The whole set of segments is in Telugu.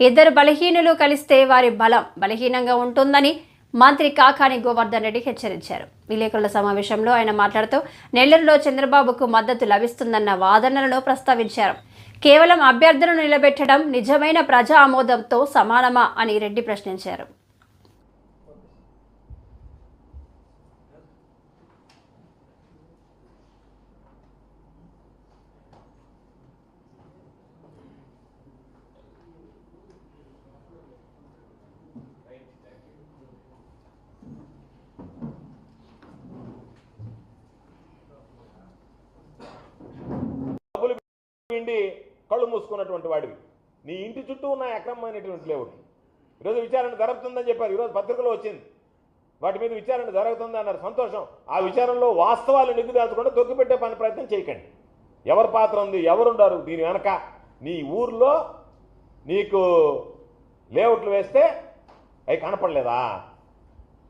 ఇద్దరు బలహీనులు కలిస్తే వారి బలం బలహీనంగా ఉంటుందని మంత్రి కాకాని గోవర్ధన్ రెడ్డి హెచ్చరించారు. విలేకరుల సమావేశంలో ఆయన మాట్లాడుతూ నెల్లూరులో చంద్రబాబుకు మద్దతు లభిస్తుందన్న వాదనలను ప్రస్తావించారు. కేవలం అభ్యర్థులను నిలబెట్టడం నిజమైన ప్రజా ఆమోదంతో సమానమా అని రెడ్డి ప్రశ్నించారు డబ్బులు ఉండి కళ్ళు మూసుకున్నటువంటి వాడివి. నీ ఇంటి చుట్టూ ఉన్న అక్రమమైనటువంటి లేవుడు. ఈరోజు విచారణ జరుగుతుందని చెప్పారు. ఈరోజు పత్రికలో వచ్చింది. వాటి మీద విచారణ జరుగుతుంది అన్నారు. సంతోషం. ఆ విచారణలో వాస్తవాలు నిగ్గుదాల్చకుండా తొక్కిపెట్టే పని ప్రయత్నం చేయకండి. ఎవరి పాత్ర ఉంది? ఎవరుండారు? దీని వెనక నీ ఊర్లో నీకు లేఅవుట్లు వేస్తే అవి కనపడలేదా?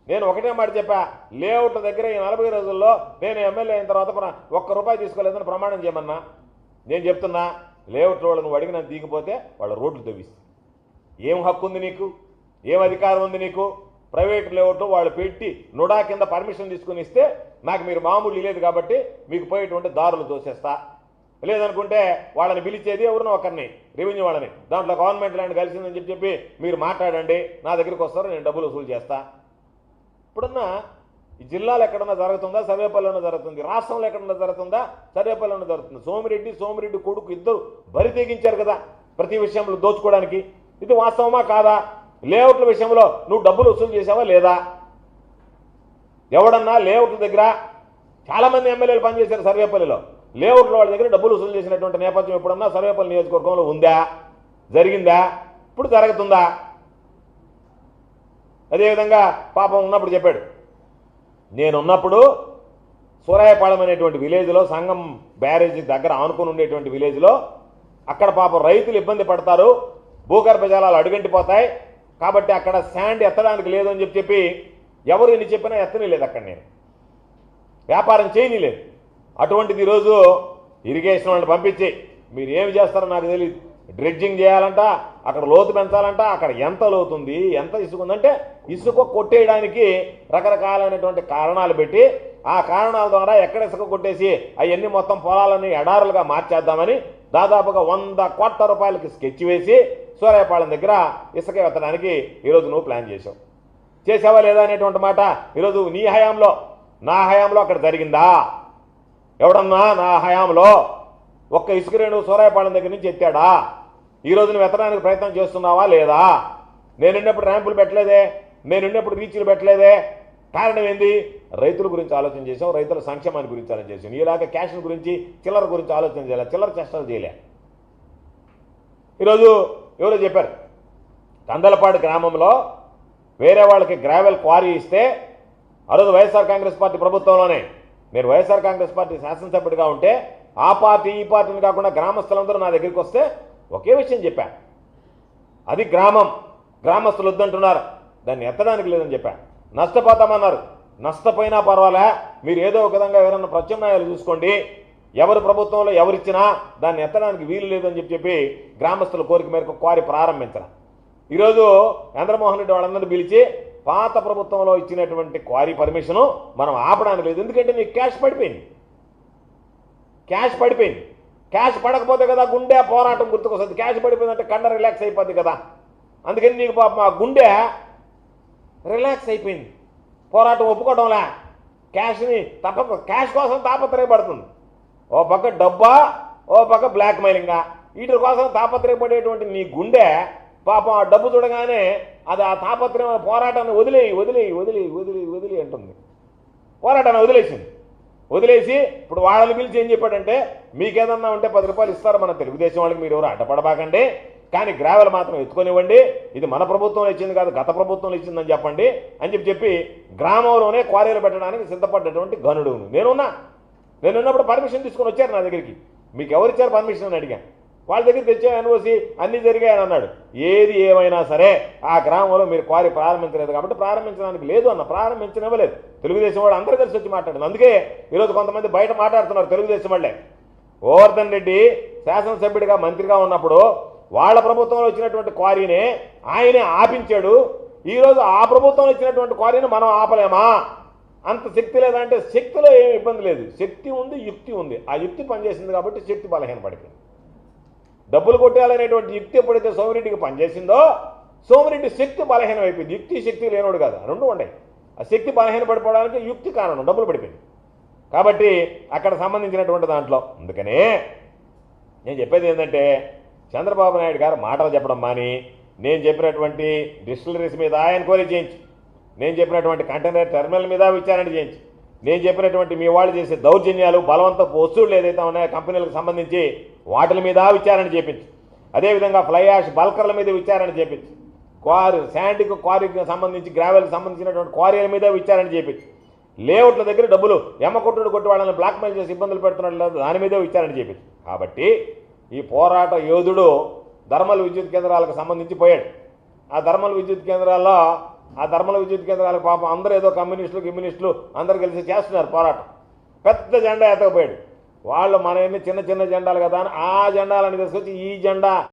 నేను ఒకటే మాట చెప్పా. లేఅవుట్ల దగ్గర ఈ నలభై రోజుల్లో నేను ఎమ్మెల్యే అయిన తర్వాత ఒక్క రూపాయి తీసుకోలేదని ప్రమాణం చేయమన్నా. నేను చెప్తున్నా లేఅవుట్ల వాళ్ళు నువ్వు అడిగిన దిగిపోతే వాళ్ళ రోడ్లు తవ్విస్తుంది ఏం హక్కు ఉంది నీకు? ఏం అధికారం ఉంది నీకు? ప్రైవేట్ లేఅవుట్ వాళ్ళు పెట్టి నుడా కింద పర్మిషన్ తీసుకుని ఇస్తే నాకు మీరు మామూలు లేదు కాబట్టి మీకు పోయేటువంటి దారులు తోసేస్తా. లేదనుకుంటే వాళ్ళని పిలిచేది ఎవరినో ఒకరిని రెవెన్యూ వాళ్ళని. దాంట్లో గవర్నమెంట్ ల్యాండ్ కలిసిందని చెప్పి చెప్పి మీరు మాట్లాడండి నా దగ్గరికి వస్తారు నేను డబ్బులు వసూలు చేస్తా. ఇప్పుడున్న ఈ జిల్లాలో ఎక్కడన్నా జరుగుతుందా? సర్వేపల్లిలో జరుగుతుంది. రాష్ట్రంలో ఎక్కడన్నా జరుగుతుందా? సర్వేపల్లిలో జరుగుతుంది. సోమిరెడ్డి సోమిరెడ్డి కొడుకు ఇద్దరు బరి తెగించారు కదా ప్రతి విషయంలో దోచుకోవడానికి. ఇది వాస్తవమా కాదా? లేఅవుట్ల విషయంలో నువ్వు డబ్బులు వసూలు చేసావా లేదా? ఎవడన్నా లేఅవుట్ల దగ్గర చాలామంది ఎమ్మెల్యేలు పనిచేశారు సర్వేపల్లిలో. లేఅవుట్ల వాళ్ళ దగ్గర డబ్బులు వసూలు చేసినటువంటి నేపథ్యం ఎప్పుడన్నా సర్వేపల్లి నియోజకవర్గంలో ఉందా? జరిగిందా? ఇప్పుడు జరుగుతుందా? అదేవిధంగా పాపం ఉన్నప్పుడు చెప్పాడు. నేనున్నప్పుడు సూరాయపాళెం అనేటువంటి విలేజ్లో సంఘం బ్యారేజీ దగ్గర ఆనుకుని ఉండేటువంటి విలేజ్లో అక్కడ పాపం రైతులు ఇబ్బంది పడతారు భూగర్భ జలాలు అడుగంటిపోతాయి కాబట్టి అక్కడ శాండ్ ఎత్తడానికి లేదు అని చెప్పి చెప్పి ఎవరు ఎన్ని చెప్పినా ఎత్తని లేదు అక్కడ నేను. వ్యాపారం చేయనిలేదు అటువంటిది ఈరోజు ఇరిగేషన్ వాళ్ళని పంపించి మీరు ఏమి చేస్తారో నాకు తెలియదు డ్రెడ్జింగ్ చేయాలంట అక్కడ లోతు పెంచాలంట అక్కడ ఎంత లోతు ఉంది ఎంత ఇసుక ఉందంటే ఇసుక కొట్టేయడానికి రకరకాలైనటువంటి కారణాలు పెట్టి ఆ కారణాల ద్వారా ఎక్కడ ఇసుక కొట్టేసి అవన్నీ మొత్తం పొలాలని ఎడారులుగా మార్చేద్దామని దాదాపుగా వంద కోట్ల రూపాయలకి స్కెచ్ వేసి సూర్యాపాలెం దగ్గర ఇసుక ఎత్తడానికి ఈరోజు నువ్వు ప్లాన్ చేసావు చేసావా లేదా అనేటువంటి మాట? ఈరోజు నీ హయాంలో నా హయాంలో అక్కడ జరిగిందా? ఎవడన్నా నా హయాంలో ఒక్క ఇసుక రేణు సూరాయపాళెం దగ్గర నుంచి ఎత్తాడా? ఈ రోజున నువ్వు ప్రయత్నం చేస్తున్నావా లేదా? నేనున్నప్పుడు ర్యాంపులు పెట్టలేదే నేనున్నప్పుడు రీచ్లు పెట్టలేదే. కారణం ఏంది? రైతుల గురించి ఆలోచన చేసాం రైతుల సంక్షేమాన్ని గురించి ఆలోచన చేసాం ఇలాగ క్యాష్ గురించి చిల్లర గురించి ఆలోచన చేయాలి? చిల్లర చేష్టలు చేయలే. ఈరోజు ఎవరో చెప్పారు కందలపాడు గ్రామంలో వేరే వాళ్ళకి గ్రావెల్ క్వారీ ఇస్తే ఆ రోజు వైఎస్ఆర్ కాంగ్రెస్ పార్టీ ప్రభుత్వంలోనే. నేను వైఎస్ఆర్ కాంగ్రెస్ పార్టీ శాసనసభ్యుడిగా ఉంటే ఆ పార్టీ ఈ పార్టీని కాకుండా గ్రామస్తులందరూ నా దగ్గరికి వస్తే ఒకే విషయం చెప్పా. అది గ్రామం. గ్రామస్తులు వద్దంటున్నారు దాన్ని ఎత్తడానికి లేదని చెప్పా. నష్టపోతామన్నారు. నష్టపోయినా పర్వాలే. మీరు ఏదో ఒక విధంగా ఎవరన్నా ప్రత్యామ్నాయాలు చూసుకోండి. ఎవరు ప్రభుత్వంలో ఎవరిచ్చినా దాన్ని ఎత్తడానికి వీలు లేదని చెప్పి చెప్పి గ్రామస్తుల కోరిక మేరకు క్వారీ ప్రారంభించడం ఈరోజు చంద్రమోహన్ రెడ్డి వాళ్ళందరినీ పిలిచి పాత ప్రభుత్వంలో ఇచ్చినటువంటి క్వారీ పర్మిషను మనం ఆపడానికి లేదు. ఎందుకంటే నీకు క్యాష్ పడిపోయింది. క్యాష్ పడిపోయింది. క్యాష్ పడకపోతే కదా గుండె పోరాటం గుర్తుకొస్తుంది. క్యాష్ పడిపోయిందంటే కండ రిలాక్స్ అయిపోద్ది కదా. అందుకని నీకు పాపం ఆ గుండె రిలాక్స్ అయిపోయింది. పోరాటం ఒప్పుకోవడంలే క్యాష్ని తప్పక క్యాష్ కోసం తాపత్రయపడుతుంది. ఓ పక్క డబ్బా ఓ పక్క బ్లాక్ మెయిలింగా వీటి కోసం తాపత్రయపడేటువంటి నీ గుండె పాపం ఆ డబ్బు చూడగానే అది ఆ తాపత్రయం పోరాటాన్ని వదిలేయి వదిలేయి వదిలేయి వదిలేయి వదిలి అంటుంది. పోరాటాన్ని వదిలేసింది. వదిలేసి ఇప్పుడు వాళ్ళని పిలిచి ఏం చెప్పాడంటే మీకేదన్నా ఉంటే పది రూపాయలు ఇస్తారు మన తెలుగుదేశం వాళ్ళకి మీరు ఎవరు అడ్డపడబాకండి కానీ గ్రావెల్ మాత్రం ఎత్తుకొనివ్వండి. ఇది మన ప్రభుత్వం ఇచ్చింది కాదు గత ప్రభుత్వం ఇచ్చిందని చెప్పండి. అని చెప్పి చెప్పి గ్రామంలోనే క్వారీలు పెట్టడానికి సిద్ధపడ్డటువంటి గనుడు. నేనున్నా. నేనున్నప్పుడు పర్మిషన్ తీసుకొని వచ్చారు నా దగ్గరికి. మీకు ఎవరిచ్చారు పర్మిషన్ అని అడిగాను. వాళ్ళ దగ్గర తెచ్చా ఎన్ఓసి అన్ని జరిగాయని అన్నాడు. ఏది ఏమైనా సరే ఆ గ్రామంలో మీరు క్వారీ ప్రారంభించలేదు కాబట్టి ప్రారంభించడానికి లేదు అన్న ప్రారంభించనివ్వలేదు. తెలుగుదేశం వాళ్ళు అందరూ కలిసి వచ్చి మాట్లాడింది అందుకే ఈరోజు కొంతమంది బయట మాట్లాడుతున్నారు తెలుగుదేశం వాళ్ళే. గోవర్ధన్ రెడ్డి శాసనసభ్యుడిగా మంత్రిగా ఉన్నప్పుడు వాళ్ళ ప్రభుత్వంలో వచ్చినటువంటి క్వారీనే ఆయనే ఆపించాడు. ఈరోజు ఆ ప్రభుత్వంలో వచ్చినటువంటి క్వారీని మనం ఆపలేమా? అంత శక్తి లేదంటే శక్తిలో ఏమి ఇబ్బంది లేదు. శక్తి ఉంది యుక్తి ఉంది. ఆ యుక్తి పనిచేసింది కాబట్టి శక్తి బలహీన పడిపోయింది డబ్బులు కొట్టాలనేటువంటి యుక్తి ఎప్పుడైతే సోమిరెడ్డికి పనిచేసిందో సోమిరెడ్డి శక్తి బలహీనం అయిపోయింది. యుక్తి శక్తి లేనోడు కాదు. రెండు ఉన్నాయి. ఆ శక్తి బలహీన పడిపోవడానికి యుక్తి కారణం డబ్బులు పడిపోయింది. కాబట్టి అక్కడ సంబంధించినటువంటి దాంట్లో అందుకనే నేను చెప్పేది ఏంటంటే చంద్రబాబు నాయుడు గారు మాటలు చెప్పడం మాని నేను చెప్పినటువంటి డిస్టిలరీస్ మీద ఎంక్వైరీ చేయించి. నేను చెప్పినటువంటి కంటైనర్ టెర్మినల్ మీద విచారణ చేయించి. నేను చెప్పినటువంటి మీ వాళ్ళు చేసే దౌర్జన్యాలు బలవంతపు వస్తువులు ఏదైతే ఉన్నాయో కంపెనీలకు సంబంధించి వాటిల మీద విచారణ చేపించి. అదేవిధంగా ఫ్లై యాష్ బల్కర్ల మీద విచారణ చేపించి. క్వారీ శాండ్కి క్వారీకి సంబంధించి గ్రావెల్కి సంబంధించినటువంటి క్వారీల మీద విచారణ చేపించి. లేఅవుట్ల దగ్గర డబ్బులు ఎమ్మకొట్టుడు కొట్టి వాళ్ళని బ్లాక్మెయిల్ చేసి ఇబ్బందులు పెడుతున్నట్లు దాని మీదే విచారణ చేపించు. కాబట్టి ఈ పోరాట యోధుడు ధర్మల విద్యుత్ కేంద్రాలకు సంబంధించి పోయాడు. ఆ ధర్మల విద్యుత్ కేంద్రాల్లో ఆ ధర్మల విద్యుత్ కేంద్రాలకు పాపం అందరూ ఏదో కమ్యూనిస్టులు కమ్యూనిస్టులు అందరు కలిసి చేస్తున్నారు పోరాటం. పెద్ద జెండా ఎత్తకపోయాడు. వాళ్ళు మన చిన్న చిన్న జెండాలు కదా అని ఆ జెండాలని తీసుకొచ్చి ఈ జెండా